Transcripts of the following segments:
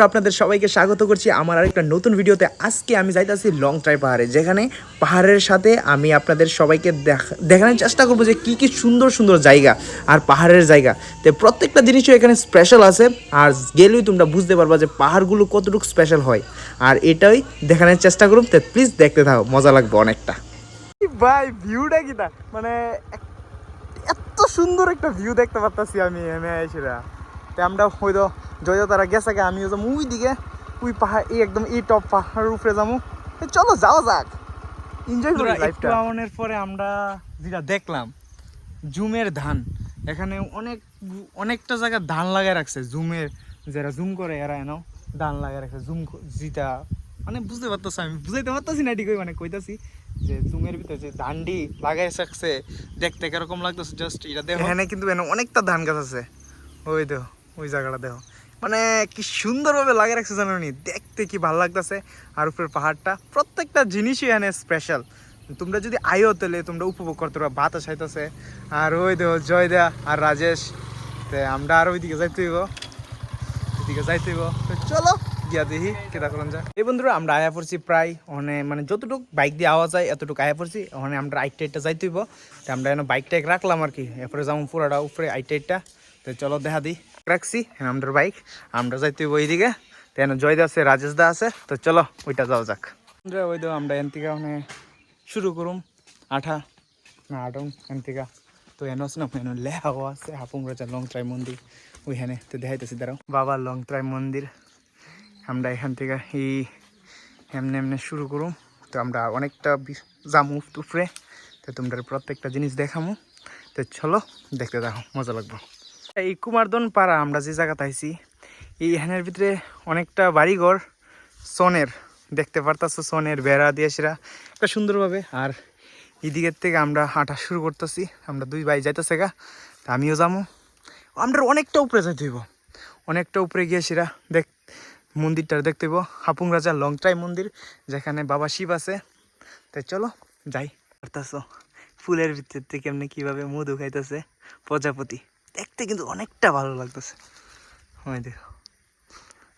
বন্ধুরা, আপনাদের সবাইকে স্বাগত করছি আমার আরেকটা নতুন ভিডিওতে। আজকে আমি যাইতেছি লং ট্রাই পাহাড়ে, যেখানে পাহাড়ের সাথে আমি আপনাদের সবাইকে দেখ- দেখানোর চেষ্টা করব যে কী কী সুন্দর সুন্দর জায়গা আর পাহাড়ের জায়গা। তো প্রত্যেকটা জিনিসও এখানে স্পেশাল আছে, আর গেলেই তোমরা বুঝতে পারবা যে পাহাড়গুলো কতটুকু স্পেশাল হয়। আর এটাই দেখানোর চেষ্টা করুন, তো প্লিজ দেখতে থাকো, মজা লাগবে অনেকটা। ভাই ভিউটা কি মানে এত সুন্দর একটা ভিউ দেখতে পারতাছি আমি এমে এসেরা তো আমরা হয়তো জয় তারা গেছে গে আমিও যাব ওই দিকে ওই পাহাড় এই একদম এই টপ পাহাড়ের উপরে যাব। চলো যাওয়া যাক। এনজয় করি লাইফটা আওয়ানের পরে আমরা যেটা দেখলাম জুমের ধান। এখানে অনেক অনেকটা জায়গা ধান লাগায় রাখছে। জুমের যারা জুম করে এরা এনো ধান লাগায় রাখছে। জুম জিতা মানে বুঝতে পারতেছি আমি বুঝাইতে পারতেছি না এদিকে মানে কইতাছি যে জুমের ভিতরে যে ধানডি লাগাই রাখছে দেখতে কীরকম লাগতেছে জাস্ট এটা দেখো। এখানে কিন্তু অনেকটা ধান গাছ আছে। ওই দেখো। ওই জায়গাটা দেখো। মানে কি সুন্দরভাবে লাগিয়ে রাখছে জানো নি দেখতে কি ভালো লাগতেছে। আর উপরে পাহাড়টা, প্রত্যেকটা জিনিসই এখানে স্পেশাল তোমরা যদি আইও তাহলে তোমরা উপভোগ করতে পারো বাতাস আইতেছে। আর ওই দেখো জয় দেয়া আর রাজেশ। তে আমরা আর ওইদিকে যাইতে হইব। এদিকে যাইতে হইব। তো চলো, গিয়া দেখি কেটা করলাম যা এই বন্ধুরা, আমরা আয়া পড়ছি প্রায় ওখানে মানে যতটুকু বাইক দিয়ে আওয়া যায়, এতটুকু আয়া পড়ছি। ওখানে আমরা আইটা আইটা যাইতে হইব। তো আমরা এনে বাইক টাইক রাখলাম আর কি। এরপরে যাব পুরাটা উপরে আইটা আইটা তো চলো, দেখা দিই। রাখছি আমাদের বাইক আমরা যাইতে হইব ওইদিকে তো এনে জয় দা আছে রাজেশ দা আছে তো চলো ওইটা যাওয়া যাক। ওই দাও আমরা এন থেকে ওখানে শুরু করুম। আঠা না আটম এন থেকে তো এন আছে না এনে লেহাও আছে হাপুং রাজা লং ট্রাই মন্দির। ওইখানে তো দেখাইতেছি দাঁড়াও। বাবা লং ট্রাই মন্দির। আমরা এখান থেকে এই এমনি এমনি শুরু করুম। তো আমরা অনেকটা যামু উপরে তো তোমরা প্রত্যেকটা জিনিস দেখামু। তো চলো দেখতে দেখো মজা লাগবে। এই কুমারদন পাড়া আমরা যে জায়গাতে আইছি, এই ভিতরে অনেকটা বাড়িঘর সনের। দেখতে পারতাছো সনের বেড়া দিয়ে সেরা। একটা সুন্দরভাবে। আর এদিকের থেকে আমরা হাঁটা শুরু করতেছি। আমরা দুই ভাই যাইতেছে গা, তা আমিও যাব আমরা অনেকটা উপরে যাইতে হইব। অনেকটা উপরে গিয়ে সেরা দেখ, মন্দিরটা দেখতে হইব। হাপুং রাজা লং ট্রাই মন্দির, যেখানে বাবা শিব আছে। তাই চলো, যাই। পারতাছো। ফুলের ভিতর থেকে এমনি কীভাবে মধু খাইতেছে প্রজাপতি। দেখতে কিন্তু অনেকটা ভালো লাগতেছে। ওই দেখো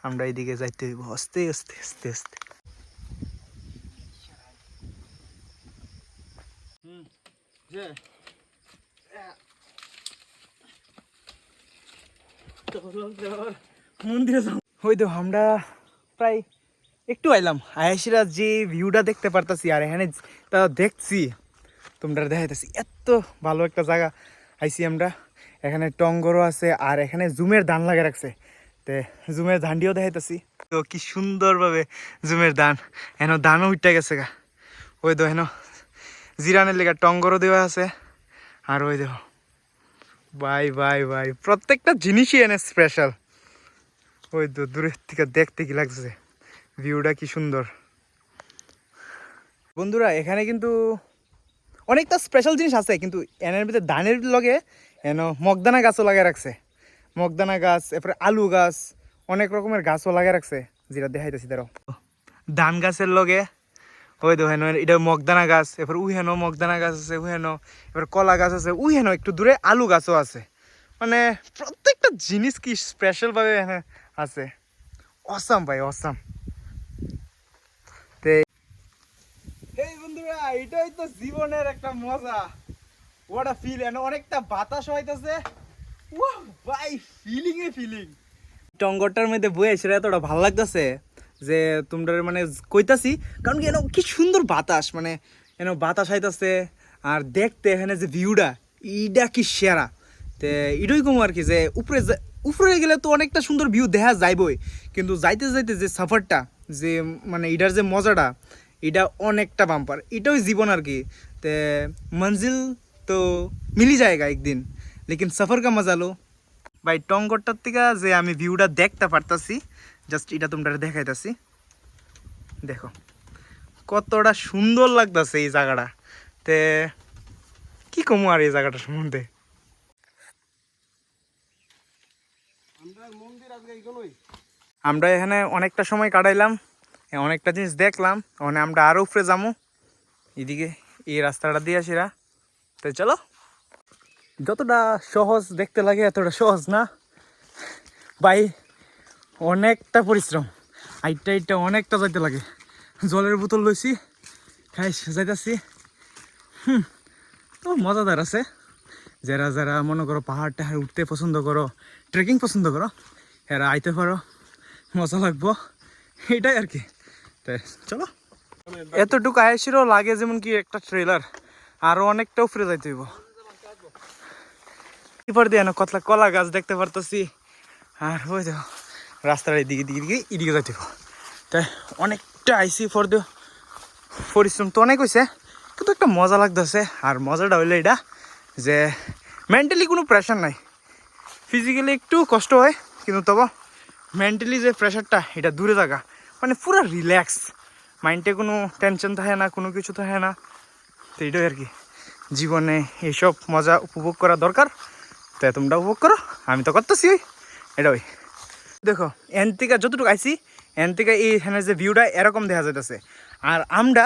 আমরা এইদিকে যাইতে হইব। আস্তে আস্তে আস্তে আস্তে। মন্দিরে ওই তো আমরা প্রায় একটু আইলাম। আয়াসিরা যে ভিউটা দেখতে পারতাছি আর এখানে তা দেখছি তোমরা দেখাইতেছি। এত ভালো একটা জায়গা আইছি আমরা। এখানে টঙ্গরও আছে, আর এখানে জুমের ধান লাগা রাখছে। তে, জুমের ধানটিও দেখাইতেছি। তো কি সুন্দরভাবে জুমের ধান, এন ধানও উঠতে গেছে গা। ওই তো হেন জিরানের লেগা টঙ্গরও দেওয়া আছে, আর ওই দেখো, বাই বাই বাই, প্রত্যেকটা জিনিসই এনে স্পেশাল ওই তো দূরের থেকে দেখতে কি লাগছে ভিউটা কি সুন্দর। বন্ধুরা, এখানে কিন্তু অনেকটা স্পেশাল জিনিস আছে, কিন্তু এনের ভিতরে ধানের লগে এন, মগদানা গাছও লাগিয়ে রাখছে। মগদানা গাছ, এরপরে আলু গাছ, অনেক রকমের গাছও লাগিয়ে রাখছে, যেটা দেখাইতেছি তারও। ধান গাছের লগে, ওই তো হেন, এটা মগদানা গাছ, এরপর উহেন মগদানা গাছ আছে উহেন এবার কলা গাছ আছে উহেন একটু দূরে আলু গাছও আছে। মানে প্রত্যেকটা জিনিস কি স্পেশালভাবে আছে? অসাম ভাই অসাম তে এই বন্ধুরা, এটাই তো জীবনের একটা মজা। ওটা ফিল এনে অনেকটা বাতাস হইতাছে। ওয়াহ ভাই ফিলিং এ ফিলিং টঙ্গরটার মধ্যে বয়ে সেটা এতটা ভালো লাগতেছে যে তোমরা মানে কইতাছি, কারণ কি এনে কি সুন্দর বাতাস মানে এনে বাতাস আইতাছে আর দেখতে এখানে যে ভিউটা ইটা কি সেরা। তে এটাই কম আর কি যে উপরে উপরে গেলে তো অনেকটা সুন্দর ভিউ দেখা যাইবই, কিন্তু যাইতে যাইতে যে সাফারটা যে মানে এটার যে মজাটা এটা অনেকটা বাম্পার এটাই জীবন আর কি। তে মঞ্জিল তো মিলি যায়গা একদিন। লেকিন সফর কা মজা লো। ভাই, টঙ্গরটার থেকে যে আমি ভিউটা দেখতে পারতাছি জাস্ট এটা তোমরা দেখাইতাছি। দেখো, কতটা সুন্দর লাগতাছে এই জায়গাটা। তে, কি কমু আর এই জায়গাটা সম্বন্ধে? আমরা এখানে অনেকটা সময় কাটাইলাম, অনেকটা জিনিস দেখলাম, ওখানে আমরা আরও উপরে যাব এদিকে এই রাস্তাটা দিয়ে আসিরা। তো চলো। যতটা সহজ দেখতে লাগে এতটা সহজ না? ভাই অনেকটা পরিশ্রম। আইটা আইটা অনেকটা যাইতে লাগে। জলের বোতল লইছি খাই যাইতেছি। হুম তো মজাদার আছে। যারা যারা মনে করো পাহাড় টাহাড় উঠতে পছন্দ করো ট্রেকিং পছন্দ করো এরা আইতে পারো। মজা লাগবো। এটাই আর কি। তাই চলো। এতটুকু আয়েসিরও লাগে যেমন কি একটা ট্রেলার আরও অনেকটা উপরে যাইতে হইব। এবার দিয়ে না কতলা কলা গাছ দেখতে পারতেছি। আর ওই দেখো রাস্তার এদিকে দিকে দিকে এদিকে যাইতে হইব। তাই অনেকটা আইসি ফর দিও পরিশ্রম তো অনেক হয়েছে কিন্তু একটা মজা লাগতেছে। আর মজাটা হইল এটা যে মেন্টালি কোনো প্রেশার নাই। ফিজিক্যালি একটু কষ্ট হয়, কিন্তু তবে মেন্টালি যে প্রেশারটা এটা দূরে থাকা। মানে পুরো রিল্যাক্স মাইন্ডে কোনো টেনশন থাকে না, কোনো কিছু থাকে না। তো এটাই আর কি। জীবনে এইসব মজা উপভোগ করা দরকার তাই তোমরা উপভোগ করো, আমি তো করতেছি। ওই এটা ওই দেখো এন থেকে যতটুকু আইসি এন থেকে এইখানে যে ভিউটা এরকম দেখা যাইতেছে। আর আমরা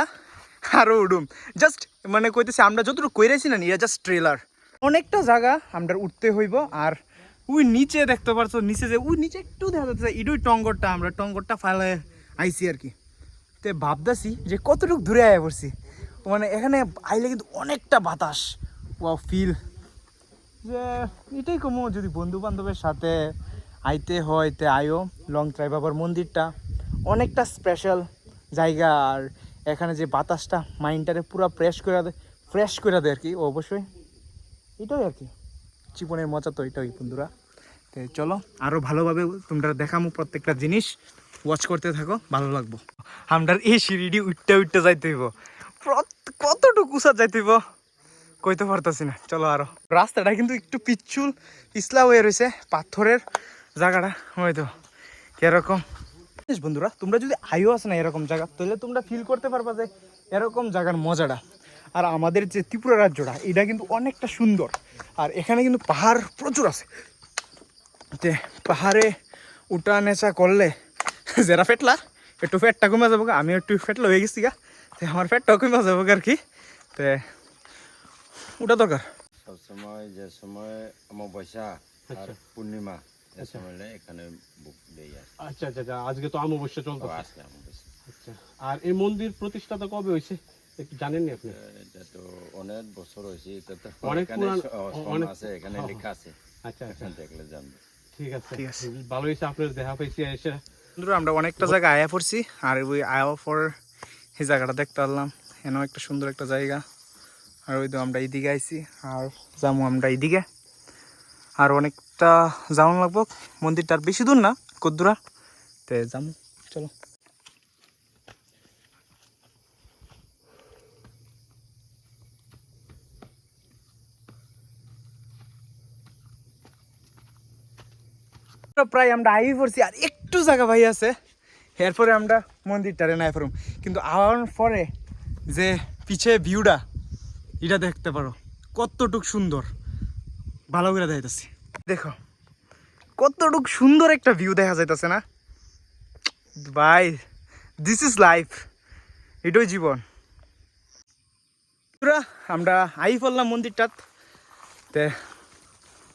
আরও উডুম। জাস্ট মানে কইতেছি আমরা যতটুকু কইরেছি না, এটা জাস্ট ট্রেলার অনেকটা জায়গা আমরা উঠতে হইব, আর ওই নিচে দেখতে পারছ, নিচে যে, ওই নিচে একটু দেখা যাচ্ছে ইডুই টঙ্গরটা, আমরা টঙ্গরটা ফালে আইসি আর কি। তে ভাবতেছি যে কতটুকু দূরে আয়া পড়ছি। মানে এখানে আইলে কিন্তু অনেকটা বাতাস। ও ফিল যে এটাই কমো, যদি বন্ধু বান্ধবের সাথে আইতে হয়, তে আয়ো লং ট্রাই বাবার মন্দিরটা। অনেকটা স্পেশাল জায়গা, আর এখানে যে বাতাসটা মাইন্ডটারে পুরো ফ্রেশ করে দেয় ফ্রেশ করে দেয় আর কি, অবশ্যই। এটাই আর কি। জীবনের মজা তো এটাই, বন্ধুরা। তো চলো আরও ভালোভাবে তোমরা দেখামো প্রত্যেকটা জিনিস। ওয়াচ করতে থাকো, ভালো লাগবো। আমরা এই সিঁড়িটি উঠতে উঠতে যাইতে হইব। কতটুকু যাইতে কইতে পারতাছি না, চলো আরও। রাস্তাটা কিন্তু একটু পিচ্ছুল, পিছলা হয়ে রয়েছে পাথরের জায়গাটা হয়তো জানিস বন্ধুরা, তোমরা যদি আইও আসে না এরকম জায়গা, তাহলে তোমরা ফিল করতে পারবা যে এরকম জায়গার মজাটা। আর আমাদের যে ত্রিপুরা রাজ্যটা, এটা কিন্তু অনেকটা সুন্দর। আর এখানে কিন্তু পাহাড় প্রচুর আছে। যে পাহাড়ে উঠা নেচা করলে, যারা ফেটলা, একটু ফ্যাটটা কমে যাব গা। আমিও একটু ফেটলা হয়ে গেছি গা। তো আমার ফ্যাটটাও কমে যাব গা আর কি? তে ওটা দরকার সবসময় যে সময় অমাবস্যা আর পূর্ণিমা এখানে বুক দিয়ে আচ্ছা আচ্ছা আচ্ছা আজকে তো অমাবস্যা তো চলতেছে অমাবস্যা। আচ্ছা আর এই মন্দির প্রতিষ্ঠাতা কবে হয়েছে? একটু জানেননি আপনি? এটা তো অনেক বছর হয়েছে এটা তো অনেক এখানে অনেক- আছে লেখা আছে। আচ্ছা আচ্ছা। দেখলে জানবে ঠিক আছে। ঠিক আছে। ভালো হয়েছে আপনার দেখা পাইছি এসে আমরা অনেকটা জায়গা আয়া পড়ছি আর ওই আয়া পর এই জায়গাটা দেখতে পারলাম। এনাও একটা সুন্দর একটা জায়গা। আর ওই তো আমরা এইদিকে আইছি, আর যাব আমরা এইদিকে। আর অনেকটা যাওয়ান লাগবো। মন্দিরটা আর বেশি দূর না, কদ্দুরা। তে যাব চলো। প্রায় আমরা আই পড়ছি, আর একটু জায়গা ভাই আছে। এরপরে আমরা মন্দিরটারে নাই পারুম। কিন্তু আওয়ার পরে যে পিছে ভিউটা এটা দেখতে পারো। কতটুক সুন্দর। ভালো করে দেখাইতেছি। দেখো, কতটুক সুন্দর একটা ভিউ দেখা যাইতেছে না? ভাই দিস ইজ লাইফ এটাই জীবন। আমরা আই পড়লাম মন্দিরটাত। তে,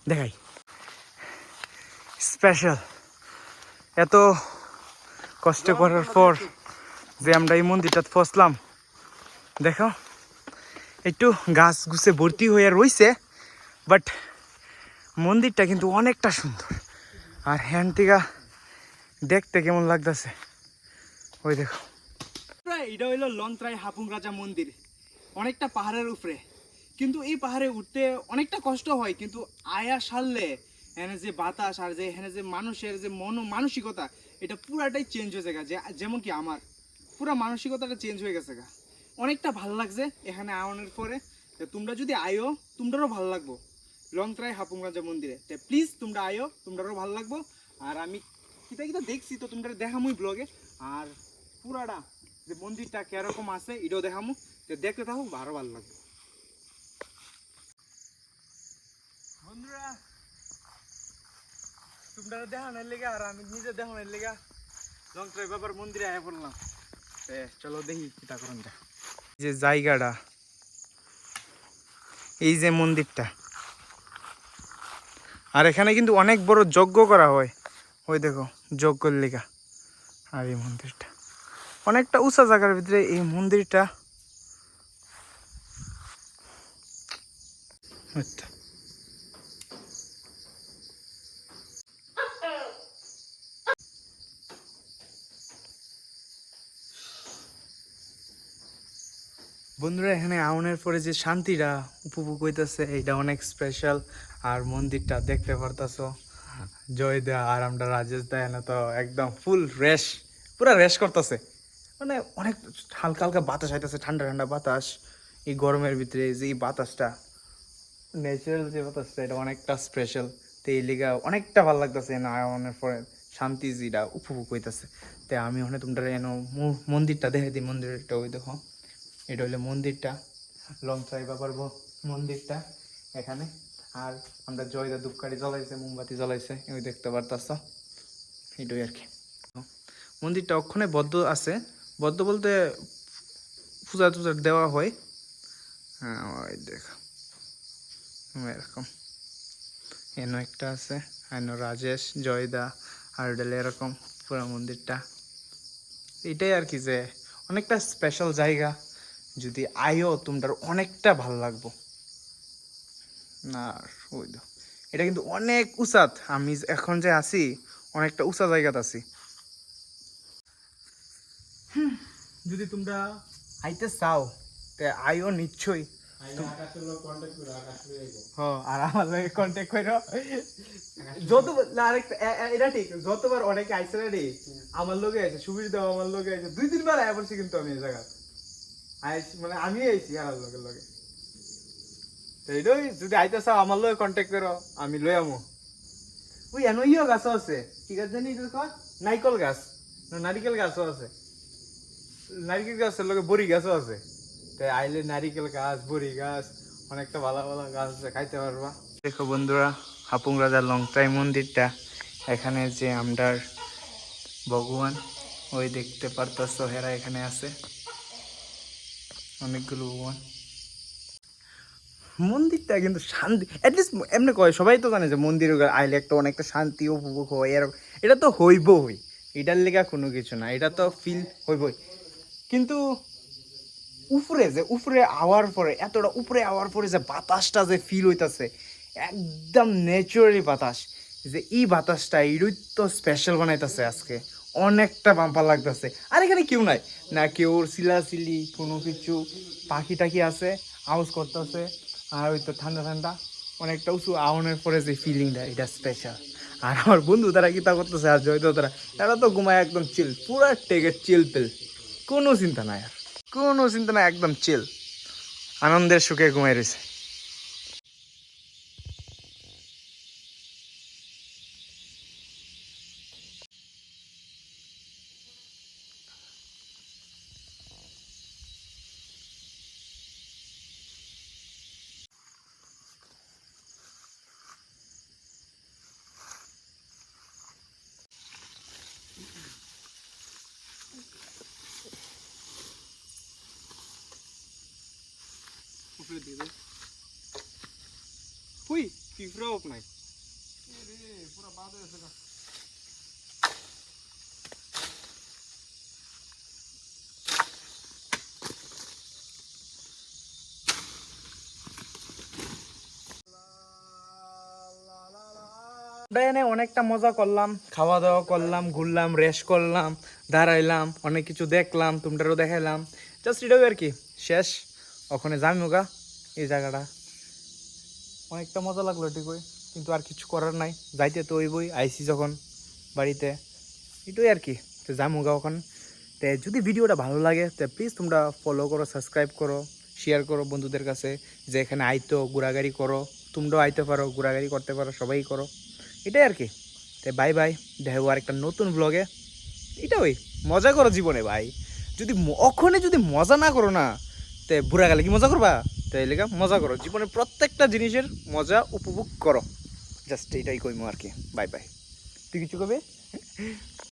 দেখাই। স্পেশাল এত কষ্ট করার পর যে আমরা এই মন্দিরটাতে ফসলাম দেখো, একটু গাছ গুছে ভর্তি হয়ে রইছে বাট মন্দিরটা কিন্তু অনেকটা সুন্দর। আর হ্যান্ড থেকে দেখতে কেমন লাগতেছে? ওই দেখো। এটা হইল লংত্রাই হাপুং রাজা মন্দির। অনেকটা পাহাড়ের উপরে। কিন্তু এই পাহাড়ে উঠতে অনেকটা কষ্ট হয়, কিন্তু আয়া সারলে এখানে যে বাতাস আর যে এখানে যে মানুষের যে মন মানসিকতা এটা পুরাটাই চেঞ্জ হয়ে গেছে যেমন কি আমার, পুরা মানসিকতাটা চেঞ্জ হয়ে গেছে গা। অনেকটা ভালো লাগছে এখানে আওয়ানোর পরে। তোমরা যদি আয়ো তোমরাও ভালো লাগবো। লংত্রাই হাপুং রাজা মন্দিরে। তো প্লিজ তোমরা আয়ো তোমরাও ভালো লাগবো। আর আমি কিতা কিতা দেখছি, তো তোমরা দেখামুই ব্লগে আর পুরাটা যে মন্দিরটা কীরকম আছে, এটাও দেখামু। তো দেখতে থাকো আরও ভালো লাগবে। বন্ধুরা তোমরা দেখানোর লেগে আর আমি নিজে দেখানোর লেগে মন্দিরে আয়া তে চলো দেখি করুন যা যে জায়গাটা, এই যে মন্দিরটা। আর এখানে কিন্তু অনেক বড় যজ্ঞ করা হয়। ওই দেখো যোগ করলিকা আর এই মন্দিরটা। অনেকটা উঁচা জায়গার ভিতরে এই মন্দিরটা। আচ্ছা। বন্ধুরা, এখানে আউনের পরে যে শান্তিটা উপভোগ হইতেছে এটা অনেক স্পেশাল আর মন্দিরটা দেখতে পারতাছো। জয় দা আর আমরা রাজেশ দা এনে তো একদম ফুল রেশ পুরা রেশ করতেছে। মানে অনেক হালকা হালকা বাতাস আইতেছে, ঠান্ডা ঠান্ডা বাতাস। এই গরমের ভিতরে যে এই বাতাসটা ন্যাচারাল যে বাতাসটা, এটা অনেকটা স্পেশাল তো এই লিগা অনেকটা ভালো লাগতেছে না আয়নের পরে শান্তি যেটা উপভোগ হইতেছে। তো আমি ওখানে তোমরা এনো মন্দিরটা দেখে দিই মন্দিরটা ওই দেখো। এটা হলো মন্দিরটা। লং সাই বাবার মন্দিরটা এখানে। আর আমরা জয়দা ধূপকাঠি জ্বলাইছে, মোমবাতি জ্বলাইছে ওই দেখতে পারতাছ। এটাই আর কি। মন্দিরটা ওখানে বদ্ধ আছে। বদ্ধ বলতে পূজা টুজা দেওয়া হয়। হ্যাঁ ওই দেখ। এরকম। এনো একটা আছে, এনো রাজেশ, জয়দা, আর ওটা এরকম পুরো মন্দিরটা। এটাই আর কি যে অনেকটা স্পেশাল জায়গা। যদি আইও তোমরা অনেকটা ভালো লাগবো। না ওই এটা কিন্তু অনেক উঁচাত। আমি এখন যে আছি অনেকটা উঁচা জায়গাতে আছি। যদি তোমরা আইতে চাও তে আইও নিশ্চয়ই। আর আমার লগে কন্ট্যাক্ট করো। যত না আরেকটা এটা ঠিক। যতবার অনেকে রে আমার লগে আছে সুবিধা আমার লগে আছে দুই তিনবার আয়া পড়ছি কিন্তু আমি এই জায়গা মানে আমি আইছি আর লগে লগে। তো এইটাই যদি আইতে চাও আমার লগে কন্ট্যাক্ট করো, আমি লই আমো ওই এনো ইয়ে গাছও আছে। কি গাছ জানি নাইকল গাছ। নারিকেল গাছও আছে। নারিকেল গাছের লগে বড়ি গাছও আছে। তাই আইলে নারিকেল গাছ বড়ি গাছ, অনেকটা ভালো ভালো গাছ আছে, খাইতে পারবা দেখো বন্ধুরা, হাপুং রাজার লংটাই মন্দিরটা। এখানে যে আমরার ভগবান, ওই দেখতে পারতাছ, হেরা এখানে আছে। অনেকগুলো ভগবান। মন্দিরটা কিন্তু শান্তি অ্যাটলিস্ট এমনি কয়, সবাই তো জানে যে মন্দিরে আইলে একটা অনেকটা শান্তি উপভোগ হয় এরকম এটা তো হইবই, এটার লেগা কোনো কিছু না, এটা তো ফিল হইবই। কিন্তু উপরে যে, উপরে আওয়ার পরে, এতটা উপরে আওয়ার পরে যে বাতাসটা যে ফিল হইতাছে, একদম ন্যাচারালি বাতাস, যে এই বাতাসটা এরই তো স্পেশাল বানাইতেছে আজকে। অনেকটা বাম্পা লাগতেছে। আর এখানে কেউ নাই। না, কেউ সিলাসিলি কোনো কিছু পাখি টাখি আছে আউজ করতেছে। আর ওই তো ঠান্ডা ঠান্ডা, অনেকটা উঁচু। আওয়ানোর পরে যে ফিলিংটা এটা স্পেশাল আর আমার বন্ধু, তারা কি তা করতেছে? আর জয়িত তারা তারা তো ঘুমায় একদম চিল পুরা টেকে চিল পেল কোনো চিন্তা নাই আর। কোনো চিন্তা নাই, একদম চিল আনন্দের সুখে ঘুমাই রয়েছে। হোক নাই এনে অনেকটা মজা করলাম খাওয়া দাওয়া করলাম, ঘুরলাম রেস্ট করলাম, দাঁড়াইলাম, অনেক কিছু দেখলাম তোমরাও দেখাইলাম। জাস্ট এটাও আর কি? শেষ? ওখানে যামিওগা এই জায়গাটা। অনেকটা মজা লাগল এটুকুই কিন্তু আর কিছু করার নাই। যাইতে তো ওইবই আইসি যখন বাড়িতে, এটাই আর কি, তো যামুগা ওখানে। তো যদি ভিডিওটা ভালো লাগে, তো প্লিজ তোমরা ফলো করো সাবস্ক্রাইব করো শেয়ার করো বন্ধুদের কাছে, যে এখানে আইতো, ঘোরাঘুরি করো, তোমরাও আইতে পারো, ঘোরাঘুরি করতে পারো, সবাই করো। এটাই আর কি। তো বাই বাই দেখো আর একটা নতুন ব্লগে এটা ওই, মজা করো জীবনে ভাই। যদি ওখানে যদি মজা না করো না, তে বুড়া গেলে কি মজা করবা? তো লেগে মজা করো। জীবনের প্রত্যেকটা জিনিসের মজা উপভোগ করো। জাস্ট এইটাই কইমো আর কি। Bye bye. তুই কিছু কবে?